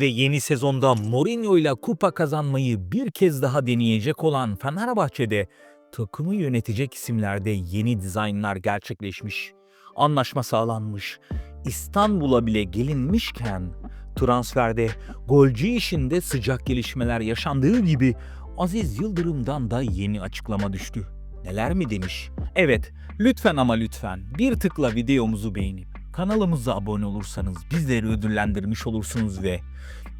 Ve yeni sezonda Mourinho ile kupa kazanmayı bir kez daha deneyecek olan Fenerbahçe'de takımı yönetecek isimlerde yeni dizaynlar gerçekleşmiş. Anlaşma sağlanmış. İstanbul'a bile gelinmişken transferde golcü işinde sıcak gelişmeler yaşandığı gibi Aziz Yıldırım'dan da yeni açıklama düştü. Neler mi demiş? Evet, lütfen ama lütfen bir tıkla videomuzu beğenip kanalımıza abone olursanız bizleri ödüllendirmiş olursunuz ve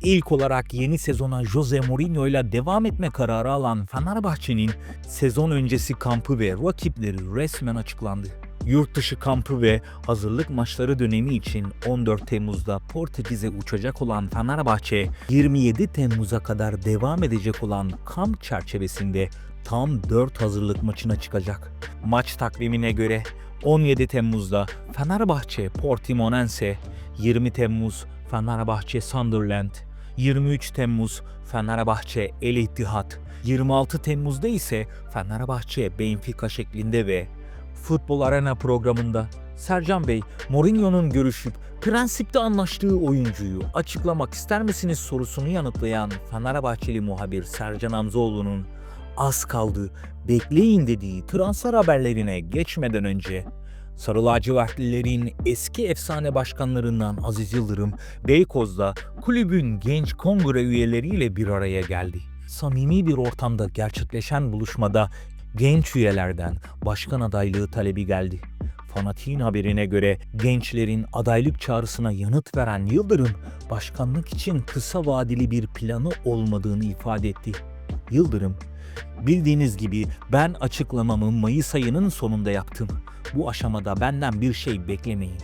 ilk olarak yeni sezona Jose Mourinho ile devam etme kararı alan Fenerbahçe'nin sezon öncesi kampı ve rakipleri resmen açıklandı. Yurt dışı kampı ve hazırlık maçları dönemi için 14 Temmuz'da Portekiz'e uçacak olan Fenerbahçe, 27 Temmuz'a kadar devam edecek olan kamp çerçevesinde tam 4 hazırlık maçına çıkacak. Maç takvimine göre 17 Temmuz'da Fenerbahçe Portimonense, 20 Temmuz Fenerbahçe Sunderland, 23 Temmuz Fenerbahçe El Ittihad, 26 Temmuz'da ise Fenerbahçe Benfica şeklinde ve Futbol Arena programında Sercan Bey, Mourinho'nun görüşüp prensipte anlaştığı oyuncuyu açıklamak ister misiniz sorusunu yanıtlayan Fenerbahçeli muhabir Sercan Hamzoğlu'nun az kaldı, bekleyin dediği transfer haberlerine geçmeden önce Sarı lacivertlilerin eski efsane başkanlarından Aziz Yıldırım, Beykoz'da kulübün genç kongre üyeleriyle bir araya geldi. Samimi bir ortamda gerçekleşen buluşmada genç üyelerden başkan adaylığı talebi geldi. Fanatiğin haberine göre gençlerin adaylık çağrısına yanıt veren Yıldırım, başkanlık için kısa vadeli bir planı olmadığını ifade etti. Yıldırım, bildiğiniz gibi ben açıklamamı Mayıs ayının sonunda yaptım. Bu aşamada benden bir şey beklemeyin.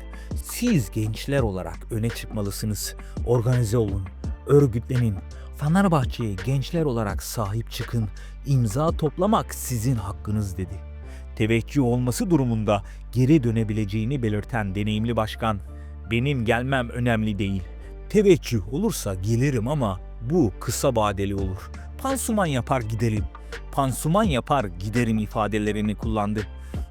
Siz gençler olarak öne çıkmalısınız. Organize olun, örgütlenin. Fenerbahçe'ye gençler olarak sahip çıkın. İmza toplamak sizin hakkınız dedi. Teveccüh olması durumunda geri dönebileceğini belirten deneyimli başkan, benim gelmem önemli değil. Teveccüh olursa gelirim ama bu kısa vadeli olur. Pansuman yapar giderim. Pansuman yapar giderim ifadelerini kullandı.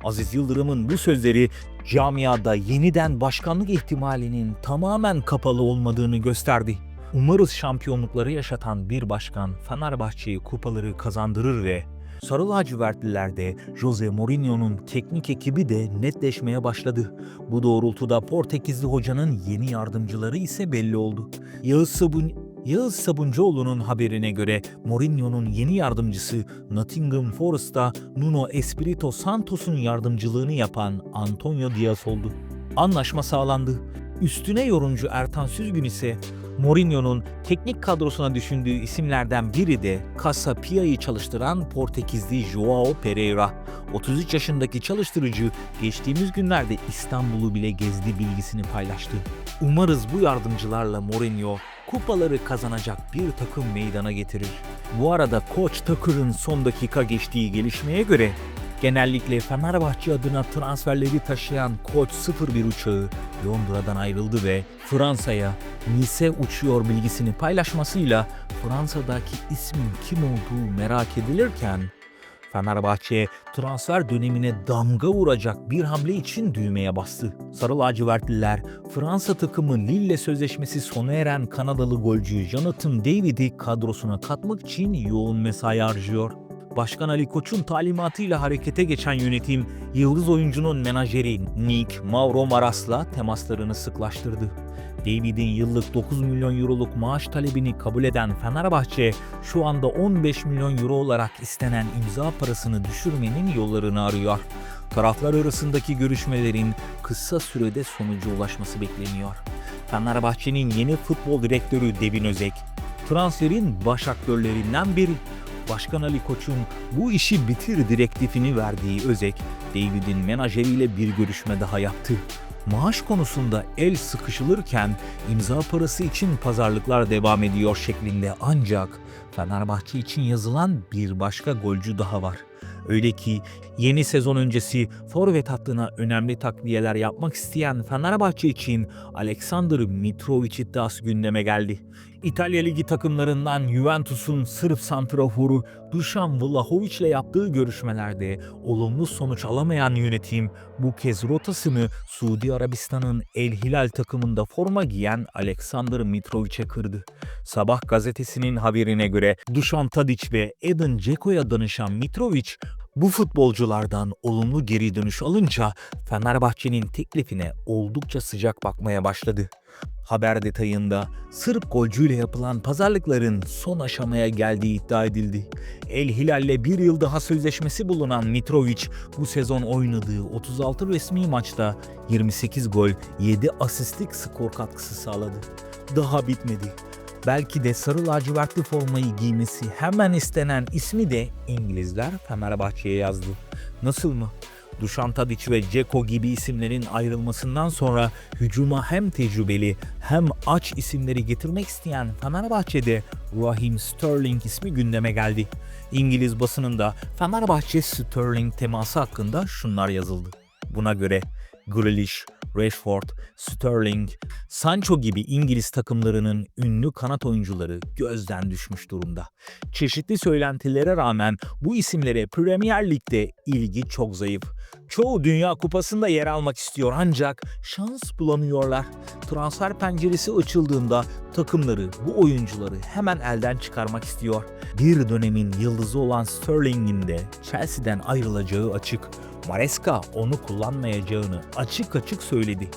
Aziz Yıldırım'ın bu sözleri camiada yeniden başkanlık ihtimalinin tamamen kapalı olmadığını gösterdi. Umarız şampiyonlukları yaşatan bir başkan Fenerbahçe'ye kupaları kazandırır ve Sarı lacivertlilerde Jose Mourinho'nun teknik ekibi de netleşmeye başladı. Bu doğrultuda Portekizli hocanın yeni yardımcıları ise belli oldu. Yağız Sabun Yağız Sabuncuoğlu'nun haberine göre Mourinho'nun yeni yardımcısı Nottingham Forest'ta Nuno Espirito Santos'un yardımcılığını yapan Antonio Diaz oldu. Anlaşma sağlandı. Üstüne yorumcu Ertan Süzgün ise Mourinho'nun teknik kadrosuna düşündüğü isimlerden biri de Casa Pia'yı çalıştıran Portekizli Joao Pereira. 33 yaşındaki çalıştırıcı geçtiğimiz günlerde İstanbul'u bile gezdi bilgisini paylaştı. Umarız bu yardımcılarla Mourinho kupaları kazanacak bir takım meydana getirir. Bu arada Koç Takır'ın son dakika geçtiği gelişmeye göre genellikle Fenerbahçe adına transferleri taşıyan Koç 01 uçağı Londra'dan ayrıldı ve Fransa'ya Nice uçuyor bilgisini paylaşmasıyla Fransa'daki ismin kim olduğu merak edilirken Fenerbahçe transfer dönemine damga vuracak bir hamle için düğmeye bastı. Sarı lacivertliler Fransa takımı Lille sözleşmesi sona eren Kanadalı golcü Jonathan David'i kadrosuna katmak için yoğun mesai harcıyor. Başkan Ali Koç'un talimatıyla harekete geçen yönetim, yıldız oyuncunun menajeri Nick Mauro Maras'la temaslarını sıklaştırdı. David'in yıllık 9 milyon euroluk maaş talebini kabul eden Fenerbahçe şu anda 15 milyon euro olarak istenen imza parasını düşürmenin yollarını arıyor. Taraflar arasındaki görüşmelerin kısa sürede sonuca ulaşması bekleniyor. Fenerbahçe'nin yeni futbol direktörü Devin Özek, transferin baş aktörlerinden biri. Başkan Ali Koç'un bu işi bitir direktifini verdiği Özek, David'in menajeriyle bir görüşme daha yaptı. Maaş konusunda el sıkışılırken imza parası için pazarlıklar devam ediyor şeklinde ancak Fenerbahçe için yazılan bir başka golcü daha var. Öyle ki yeni sezon öncesi forvet hattına önemli takviyeler yapmak isteyen Fenerbahçe için Aleksandr Mitrovic iddiası gündeme geldi. İtalya Ligi takımlarından Juventus'un Sırp santraforu Dušan Vlahovic ile yaptığı görüşmelerde olumlu sonuç alamayan yönetim bu kez rotasını Suudi Arabistan'ın El Hilal takımında forma giyen Aleksandr Mitrovic'e kırdı. Sabah gazetesinin haberine göre Dušan Tadić ve Edin Dzeko'ya danışan Mitrovic bu futbolculardan olumlu geri dönüş alınca Fenerbahçe'nin teklifine oldukça sıcak bakmaya başladı. Haber detayında Sırp golcüyle yapılan pazarlıkların son aşamaya geldiği iddia edildi. El Hilal'le bir yıl daha sözleşmesi bulunan Mitrovic bu sezon oynadığı 36 resmi maçta 28 gol, 7 asistlik skor katkısı sağladı. Daha bitmedi. Belki de sarı lacivertli formayı giymesi hemen istenen ismi de İngilizler Fenerbahçe'ye yazdı. Nasıl mı? Dušan Tadić ve Ceko gibi isimlerin ayrılmasından sonra hücuma hem tecrübeli hem aç isimleri getirmek isteyen Fenerbahçe'de Raheem Sterling ismi gündeme geldi. İngiliz basınında Fenerbahçe Sterling teması hakkında şunlar yazıldı. Buna göre Grealish, Rashford, Sterling, Sancho gibi İngiliz takımlarının ünlü kanat oyuncuları gözden düşmüş durumda. Çeşitli söylentilere rağmen bu isimlere Premier Lig'de ilgi çok zayıf. Çoğu Dünya Kupası'nda yer almak istiyor ancak şans bulamıyorlar. Transfer penceresi açıldığında takımları bu oyuncuları hemen elden çıkarmak istiyor. Bir dönemin yıldızı olan Sterling'in de Chelsea'den ayrılacağı açık. Maresca onu kullanmayacağını açık açık söyledi.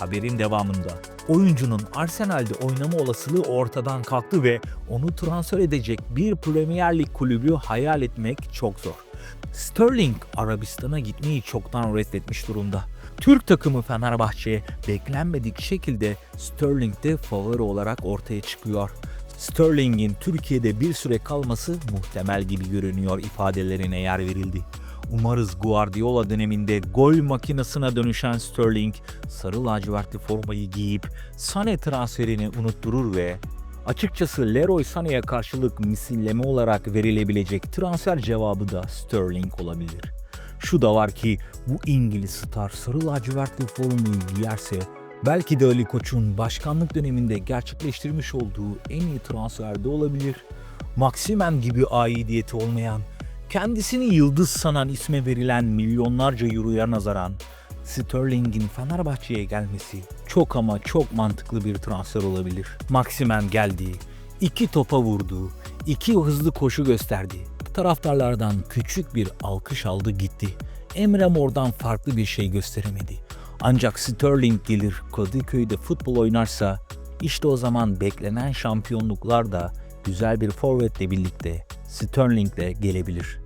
Haberin devamında oyuncunun Arsenal'de oynama olasılığı ortadan kalktı ve onu transfer edecek bir Premier Lig kulübü hayal etmek çok zor. Sterling Arabistan'a gitmeyi çoktan reddetmiş durumda. Türk takımı Fenerbahçe beklenmedik şekilde Sterling'de favori olarak ortaya çıkıyor. Sterling'in Türkiye'de bir süre kalması muhtemel gibi görünüyor ifadelerine yer verildi. Umarız Guardiola döneminde gol makinesine dönüşen Sterling sarı lacivertli formayı giyip Sane transferini unutturur ve açıkçası Leroy Sané'ye karşılık misilleme olarak verilebilecek transfer cevabı da Sterling olabilir. Şu da var ki bu İngiliz star sarı lacivertli formayı giyerse belki de Ali Koç'un başkanlık döneminde gerçekleştirmiş olduğu en iyi transferde olabilir. Maximen gibi aidiyeti olmayan kendisini yıldız sanan isme verilen milyonlarca euroya nazaran Sterling'in Fenerbahçe'ye gelmesi çok ama çok mantıklı bir transfer olabilir. Maximen geldi, iki topa vurdu, iki hızlı koşu gösterdi. Taraftarlardan küçük bir alkış aldı gitti. Emre Mor'dan farklı bir şey gösteremedi. Ancak Sterling gelir Kadıköy'de futbol oynarsa işte o zaman beklenen şampiyonluklar da güzel bir forvetle birlikte Sterling'le gelebilir.